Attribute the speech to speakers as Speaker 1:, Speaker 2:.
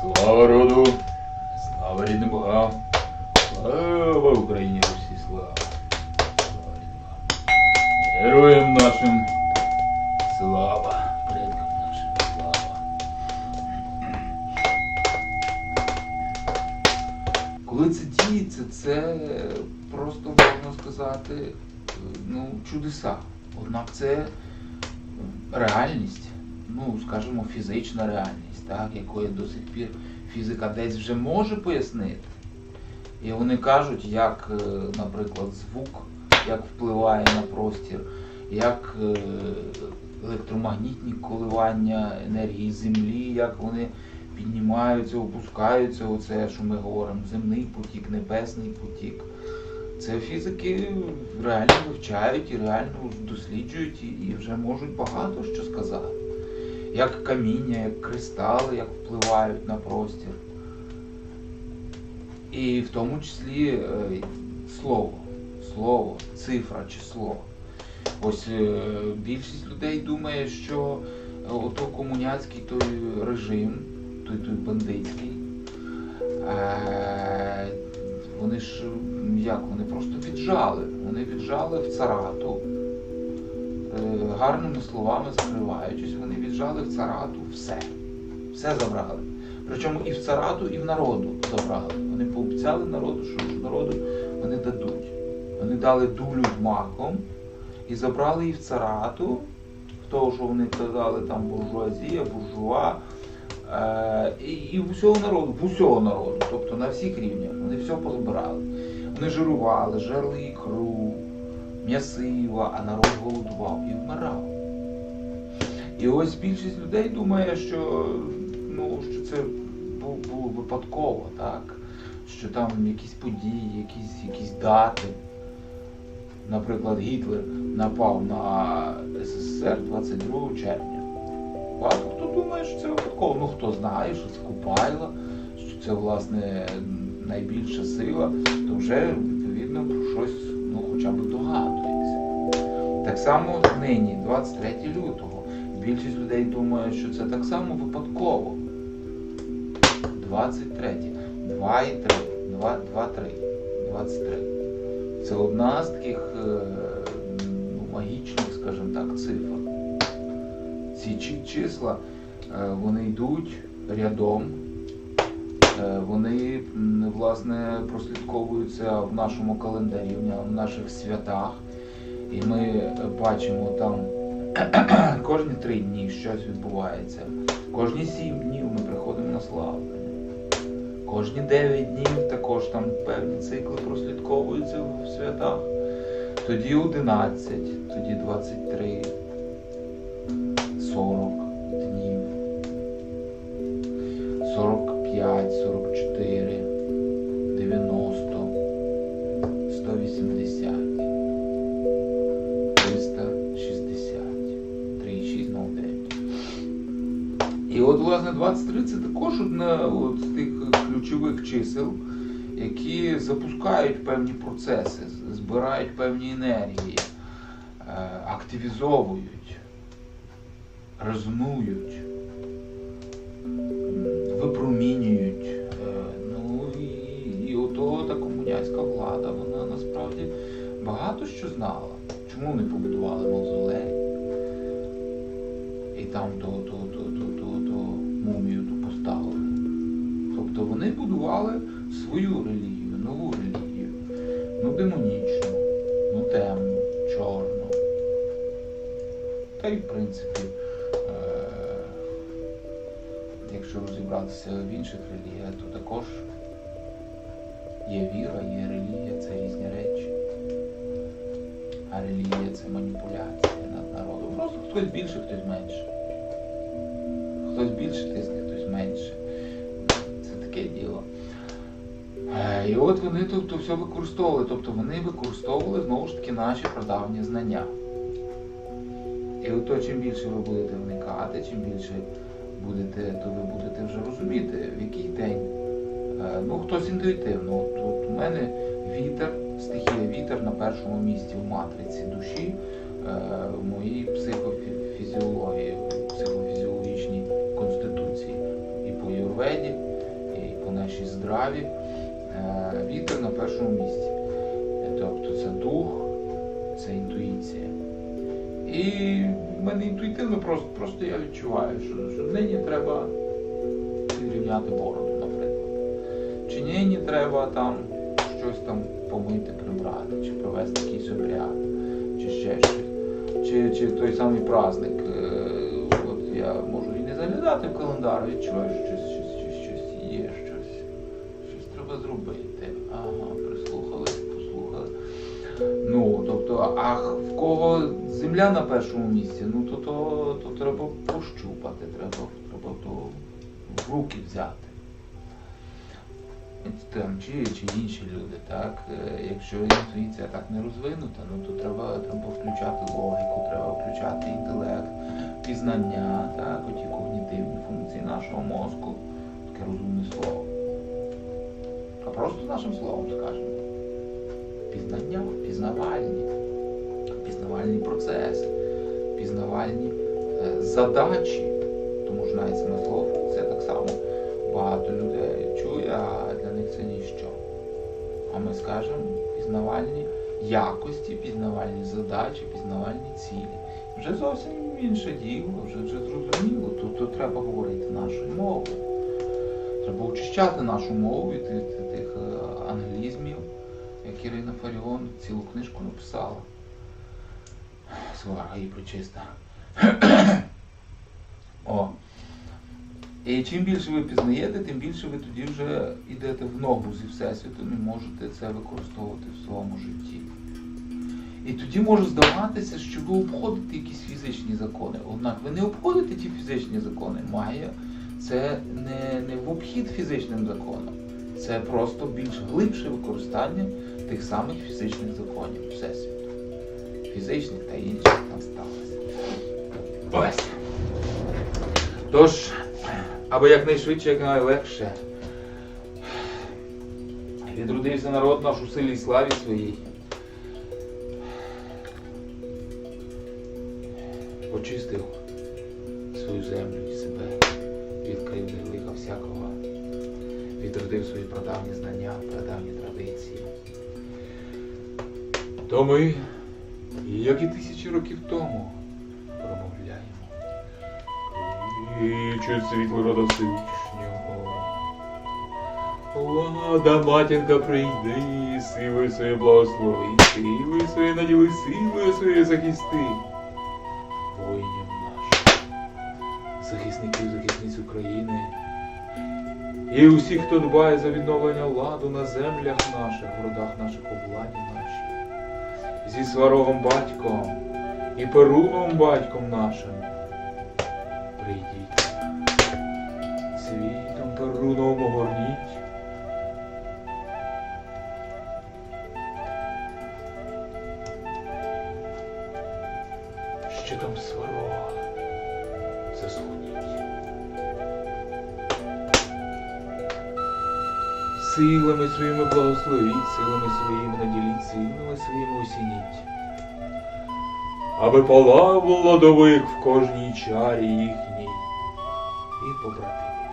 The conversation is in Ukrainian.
Speaker 1: Слава роду, слава рідним богам, слава Україні Русі, слава. Слава рідним. Героям нашим слава, предкам нашим слава. Коли це діється, це просто можна сказати, ну, чудеса. Однак це реальність, ну, скажімо, фізична реальність, так, якої до сих пір фізика десь вже може пояснити. І вони кажуть, як, е, наприклад, звук, як впливає на простір, як е, електромагнітні коливання енергії Землі, як вони піднімаються, опускаються, оце, що ми говоримо, земний потік, небесний потік. Це фізики реально вивчають і реально досліджують і, і вже можуть багато що сказати. Як каміння, як кристали, як впливають на простір. І в тому числі е, слово, слово, цифра, число. Ось е, більшість людей думає, що е, ото комуняцький той режим, той той бандитський, вони ж як вони просто віджали. Вони віджали в царату. Гарними словами закриваючись, вони в царату все. Все забрали. Причому і в царату, і в народу забрали. Вони пообіцяли народу, що народу вони дадуть. Вони дали дулю маком і забрали і в царату, в того, що вони казали, там буржуазія, буржуа, е, і, і в усього народу, в усього народу, тобто на всіх рівнях. Вони все позабирали. Вони жирували, жерли ікру, м'ясива, а народ голодував і вмирав. І ось більшість людей думає, що, ну, що це бу- було випадково, так? що там якісь події, якісь, якісь дати. Наприклад, Гітлер напав на СССР 22 червня. Багато хто думає, що це випадково. Ну хто знає, що це Купайло, що це власне найбільша сила, то вже відповідно про щось ну, хоча б догадується. Так само нині, 23 лютого, більшість людей думає, що це так само випадково. 23, 2 і 3, 2, 2 3, 23. Це одна з таких е, ну, магічних, скажімо так, цифр. Ці числа е, вони йдуть рядом, е, вони власне прослідковуються в нашому календарі, в наших святах. І ми бачимо там кожні три дні щось відбувається. Кожні сім днів ми приходимо на славлення. Кожні 9 днів також там певні цикли прослідковуються в святах. Тоді 11, тоді 23, І от, власне, 23 це також одне з тих ключових чисел, які запускають певні процеси, збирають певні енергії, е, активізовують, резонують, випромінюють. Е, Ну і, і ото та комуняцька влада, вона насправді багато що знала. Чому вони побудували мавзолей? І там то, то, то мумію ту поставили. Тобто вони будували свою релігію, нову релігію. Ну, демонічну, ну темну, чорну. Та й в принципі, е- якщо розібратися в інших релігіях, то також є віра, є релігія, це різні речі. А релігія це маніпуляція над народом. Просто хтось більше, хтось менше. Хтось більше тисне, хтось менше. Це таке діло. Е, І от вони тобто все використовували. Тобто вони використовували знову ж таки наші прадавні знання. І от то, чим більше ви будете вникати, чим більше будете, то ви будете вже розуміти, в який день. Е, Ну, хтось інтуїтивно. От, от у мене вітер, стихія вітер на першому місці в матриці душі, е, в моїй психофізіології, І в мене інтуїтивно просто, просто я відчуваю, що, що нині треба підрівняти бороду, наприклад. Чи нині треба там щось там помити, прибрати, чи провести якийсь обряд, чи ще щось. Чи, чи той самий праздник. е, От я можу і не заглядати в календар, відчуваю, що щось, щось, щось, щось є, щось, щось треба зробити. Ага, прислухались, послухали. Ну, тобто, а в кого земля на першому місці, ну то, то, то треба пощупати, треба, треба то в руки взяти. Там, чи, чи інші люди, так? Е, Якщо інтуїція так не розвинута, ну то треба, треба включати логіку, треба включати інтелект, пізнання, так, оті когнітивні функції нашого мозку, таке розумне слово. А просто нашим словом скажемо. Пізнання, пізнавальні, пізнавальний процес, пізнавальні задачі. Тому що навіть слово функція так само багато людей чує, а для них це ніщо. А ми скажемо пізнавальні якості, пізнавальні задачі, пізнавальні цілі. Вже зовсім інше діло, вже, вже зрозуміло. Тут, тут треба говорити нашою мовою. Треба очищати нашу мову від тих е, англізмів, як Ірина Фаріон цілу книжку написала. Свара і причиста. О. І чим більше ви пізнаєте, тим більше ви тоді вже йдете в ногу зі Всесвітом і можете це використовувати в своєму житті. І тоді може здаватися, що ви обходите якісь фізичні закони. Однак ви не обходите ті фізичні закони. Має це не, не в обхід фізичним законам. Це просто більш глибше використання тих самих фізичних законів Всесвіту. Фізичних та інших там сталося. Ось. Тож, аби якнайшвидше, якнайлегше. Відродився народ наш у силі і славі своїй. Очистив свою землю і себе від кривди лиха всякого. Відродив свої прадавні знання, прадавні традиції. То ми, як і тисячі років тому, промовляємо. Кличе світло рода Всевишнього. Лада, матінка, прийди, силою своє благослови, силою своє наділи, силою своє захисти. Воїнів наших, захисників, захисниць України. І усіх, хто дбає за відновлення ладу на землях наших, в родах наших, у владі нашій. Зі сварогом батьком і перуном батьком нашим. Прийдіть. Світом перуном огорніть. Що там сварога? Засуніть. Силами своїми благословіть, силами своїми наділіть, силами своїми осініть. Аби палав лодовик в кожній чарі їхній і побратимів.